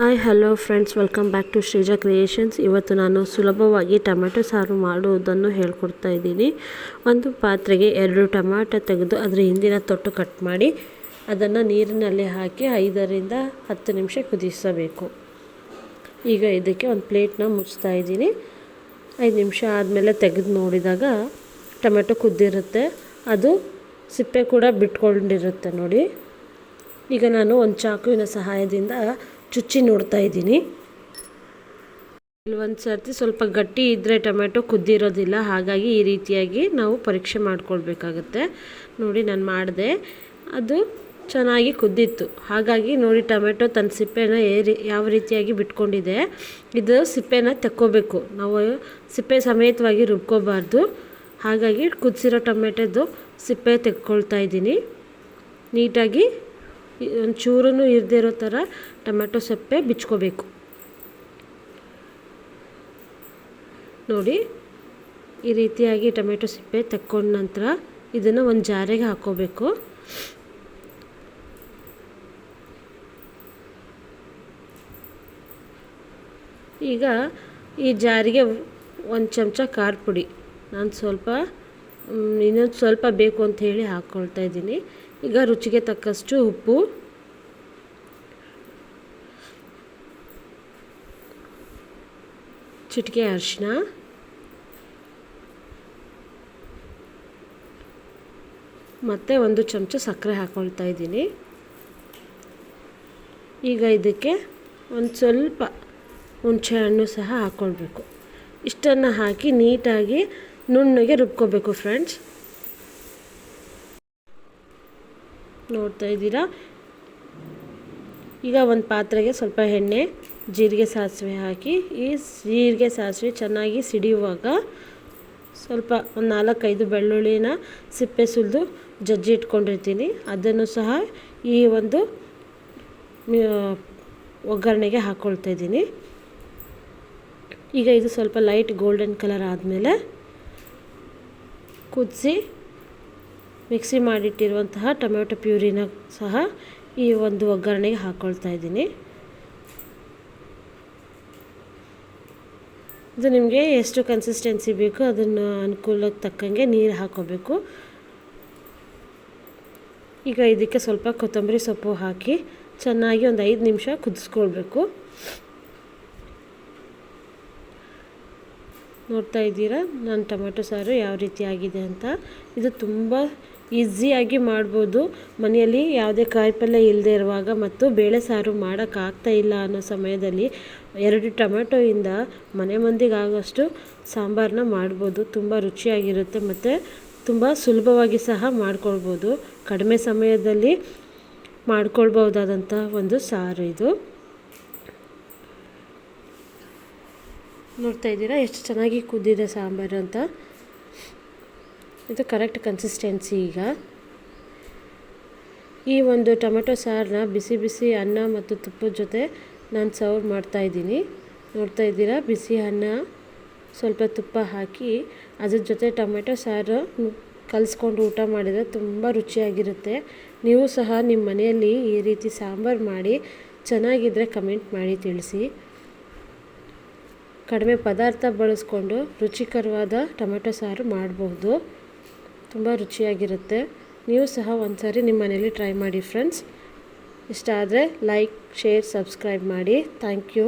Hi hello friends welcome back to Sreeja creations ಇವತ್ತು ನಾನು ಸುಲಭವಾಗಿ ಟೊಮೆಟೊ ಸಾರು ಮಾಡುವುದನ್ನು ಹೇಳ್ಕೊಡ್ತಾ ಇದ್ದೀನಿ. ಒಂದು ಪಾತ್ರೆಗೆ ಎರಡು ಟೊಮ್ಯಾಟೊ ತೆಗೆದು ಅದರ ಹಿಂದಿನ ತೊಟ್ಟು ಕಟ್ ಮಾಡಿ, ಅದನ್ನು ನೀರಿನಲ್ಲಿ ಹಾಕಿ ಐದರಿಂದ ಹತ್ತು ನಿಮಿಷ ಕುದಿಸಬೇಕು. ಈಗ ಇದಕ್ಕೆ ಒಂದು ಪ್ಲೇಟ್ನ ಮುಚ್ತಾ ಇದ್ದೀನಿ. ಐದು ನಿಮಿಷ ಆದಮೇಲೆ ತೆಗೆದು ನೋಡಿದಾಗ ಟೊಮೆಟೊ ಕುದ್ದಿರುತ್ತೆ. ಅದು ಸಿಪ್ಪೆ ಕೂಡ ಬಿಟ್ಕೊಂಡಿರುತ್ತೆ ನೋಡಿ. ಈಗ ನಾನು ಒಂದು ಚಾಕುವಿನ ಸಹಾಯದಿಂದ ಚುಚ್ಚಿ ನೋಡ್ತಾ ಇದ್ದೀನಿ. ಕೆಲವೊಂದು ಸರ್ತಿ ಸ್ವಲ್ಪ ಗಟ್ಟಿ ಇದ್ದರೆ ಟೊಮೆಟೊ ಕುದ್ದಿರೋದಿಲ್ಲ. ಹಾಗಾಗಿ ಈ ರೀತಿಯಾಗಿ ನಾವು ಪರೀಕ್ಷೆ ಮಾಡ್ಕೊಳ್ಬೇಕಾಗತ್ತೆ. ನೋಡಿ ನಾನು ಮಾಡಿದೆ. ಅದು ಚೆನ್ನಾಗಿ ಕುದ್ದಿತ್ತು. ಹಾಗಾಗಿ ನೋಡಿ ಟೊಮೆಟೊ ತನ್ನ ಸಿಪ್ಪೆನ ಏರಿ ಯಾವ ರೀತಿಯಾಗಿ ಬಿಟ್ಕೊಂಡಿದೆ. ಇದು ಸಿಪ್ಪೆನ ತೆಕ್ಕೋಬೇಕು. ನಾವು ಸಿಪ್ಪೆ ಸಮೇತವಾಗಿ ರುಬ್ಕೋಬಾರ್ದು. ಹಾಗಾಗಿ ಕುದಿಸಿರೋ ಟೊಮೆಟೊದು ಸಿಪ್ಪೆ ತೆಕ್ಕೊಳ್ತಾ ಇದ್ದೀನಿ. ನೀಟಾಗಿ ಒಂದು ಇರದೇ ಇರೋ ಥರ ಟೊಮೆಟೊ ಸೊಪ್ಪೆ ಬಿಚ್ಕೋಬೇಕು. ನೋಡಿ, ಈ ರೀತಿಯಾಗಿ ಟೊಮೆಟೊ ಸಿಪ್ಪೆ ತೆಕ್ಕೊಂಡ ನಂತರ ಇದನ್ನು ಒಂದು ಜಾರಿಗೆ ಹಾಕೋಬೇಕು ಈಗ ಈ ಜಾರಿಗೆ ಒಂದು ಚಮಚ ಖಾರ ಪುಡಿ. ನಾನು ಸ್ವಲ್ಪ ಇನ್ನೊಂದು ಸ್ವಲ್ಪ ಬೇಕು ಅಂತ ಹೇಳಿ ಹಾಕ್ಕೊಳ್ತಾ ಇದ್ದೀನಿ. ಈಗ ರುಚಿಗೆ ತಕ್ಕಷ್ಟು ಉಪ್ಪು. ಚಿಟಿಕೆ ಅರಿಶಿನ ಮತ್ತು ಒಂದು ಚಮಚ ಸಕ್ಕರೆ ಹಾಕ್ಕೊಳ್ತಾ ಇದ್ದೀನಿ. ಈಗ ಇದಕ್ಕೆ ಒಂದು ಸ್ವಲ್ಪ ಹುಣಸೆ ಹಣ್ಣು ಸಹ ಹಾಕ್ಕೊಳ್ಬೇಕು ಇಷ್ಟನ್ನು ಹಾಕಿ ನೀಟಾಗಿ ನುಣ್ಣಗೆ ರುಬ್ಕೋಬೇಕು ಫ್ರೆಂಡ್ಸ್ ನೋಡ್ತಾ ಇದ್ದೀರಾ? ಈಗ ಒಂದು ಪಾತ್ರೆಗೆ ಸ್ವಲ್ಪ ಎಣ್ಣೆ, ಜೀರಿಗೆ ಸಾಸಿವೆ ಹಾಕಿ, ಈ ಜೀರಿಗೆ ಸಾಸಿವೆ ಚೆನ್ನಾಗಿ ಸಿಡಿಯುವಾಗ ಸ್ವಲ್ಪ ಒಂದು ನಾಲ್ಕೈದು ಬೆಳ್ಳುಳ್ಳಿನ ಸಿಪ್ಪೆ ಸುಲಿದು ಜಜ್ಜಿ ಇಟ್ಕೊಂಡಿರ್ತೀನಿ. ಅದನ್ನು ಸಹ ಈ ಒಂದು ಒಗ್ಗರಣೆಗೆ ಹಾಕ್ಕೊಳ್ತಾ ಇದ್ದೀನಿ. ಈಗ ಇದು ಸ್ವಲ್ಪ ಲೈಟ್ ಗೋಲ್ಡನ್ ಕಲರ್ ಆದಮೇಲೆ ಕುದಿಸಿ ಮಿಕ್ಸಿ ಮಾಡಿಟ್ಟಿರುವಂತಹ ಟೊಮೆಟೊ ಪ್ಯೂರಿನ ಸಹ ಈ ಒಂದು ಒಗ್ಗರಣೆಗೆ ಹಾಕ್ಕೊಳ್ತಾ ಇದ್ದೀನಿ. ಇದು ನಿಮಗೆ ಎಷ್ಟು ಕನ್ಸಿಸ್ಟೆನ್ಸಿ ಬೇಕು ಅದನ್ನು ಅನುಕೂಲಕ್ಕೆ ತಕ್ಕಂಗೆ ನೀರು ಹಾಕೋಬೇಕು. ಈಗ ಇದಕ್ಕೆ ಸ್ವಲ್ಪ ಕೊತ್ತಂಬರಿ ಸೊಪ್ಪು ಹಾಕಿ ಚೆನ್ನಾಗಿ ಒಂದು ಐದು ನಿಮಿಷ ಕುದಿಸ್ಕೊಳ್ಬೇಕು. ನೋಡ್ತಾ ಇದ್ದೀರಾ? ನನ್ನ ಟೊಮೆಟೊ ಸಾರು ಯಾವ ರೀತಿ ಆಗಿದೆ ಅಂತ. ಇದು ತುಂಬ ಈಸಿಯಾಗಿ ಮಾಡ್ಬೋದು. ಮನೆಯಲ್ಲಿ ಯಾವುದೇ ಕಾಯಿಪಲ್ಯ ಇಲ್ಲದೆ ಇರುವಾಗ ಮತ್ತು ಬೇಳೆ ಸಾರು ಮಾಡೋಕ್ಕಾಗ್ತಾ ಇಲ್ಲ ಅನ್ನೋ ಸಮಯದಲ್ಲಿ ಎರಡು ಟೊಮೆಟೊಯಿಂದ ಮನೆ ಮಂದಿಗೆ ಆಗೋಷ್ಟು ಸಾಂಬಾರನ್ನ ಮಾಡ್ಬೋದು. ತುಂಬ ರುಚಿಯಾಗಿರುತ್ತೆ ಮತ್ತು ತುಂಬ ಸುಲಭವಾಗಿ ಸಹ ಮಾಡ್ಕೊಳ್ಬೋದು. ಕಡಿಮೆ ಸಮಯದಲ್ಲಿ ಮಾಡ್ಕೊಳ್ಬೋದಾದಂಥ ಒಂದು ಸಾರು ಇದು. ನೋಡ್ತಾ ಇದ್ದೀರಾ? ಎಷ್ಟು ಚೆನ್ನಾಗಿ ಕುದ್ದಿದೆ ಸಾಂಬಾರು ಅಂತ. ಇದು ಕರೆಕ್ಟ್ ಕನ್ಸಿಸ್ಟೆನ್ಸಿ ಈಗ. ಈ ಒಂದು ಟೊಮೆಟೊ ಸಾರನ್ನ ಬಿಸಿ ಬಿಸಿ ಅನ್ನ ಮತ್ತು ತುಪ್ಪದ ಜೊತೆ ನಾನು ಸರ್ವ್ ಮಾಡ್ತಾಯಿದ್ದೀನಿ ನೋಡ್ತಾ ಇದ್ದೀರಾ? ಬಿಸಿ ಅನ್ನ, ಸ್ವಲ್ಪ ತುಪ್ಪ ಹಾಕಿ ಅದ್ರ ಜೊತೆ ಟೊಮೆಟೊ ಸಾರು ಕಲಿಸ್ಕೊಂಡು ಊಟ ಮಾಡಿದರೆ ತುಂಬ ರುಚಿಯಾಗಿರುತ್ತೆ. ನೀವು ಸಹ ನಿಮ್ಮ ಮನೆಯಲ್ಲಿ ಈ ರೀತಿ ಸಾಂಬಾರು ಮಾಡಿ ಚೆನ್ನಾಗಿದ್ದರೆ ಕಮೆಂಟ್ ಮಾಡಿ ತಿಳಿಸಿ. ಕಡಿಮೆ ಪದಾರ್ಥ ಬಳಸ್ಕೊಂಡು ರುಚಿಕರವಾದ ಟೊಮೆಟೊ ಸಾರು ಮಾಡಬಹುದು ತುಂಬ ರುಚಿಯಾಗಿರುತ್ತೆ. ನೀವು ಸಹ ಒಂದು ಸಾರಿ ನಿಮ್ಮ ಮನೇಲಿ ಟ್ರೈ ಮಾಡಿ, ಫ್ರೆಂಡ್ಸ್. ಇಷ್ಟ ಆದರೆ ಲೈಕ್, ಶೇರ್, ಸಬ್ಸ್ಕ್ರೈಬ್ ಮಾಡಿ. Thank you.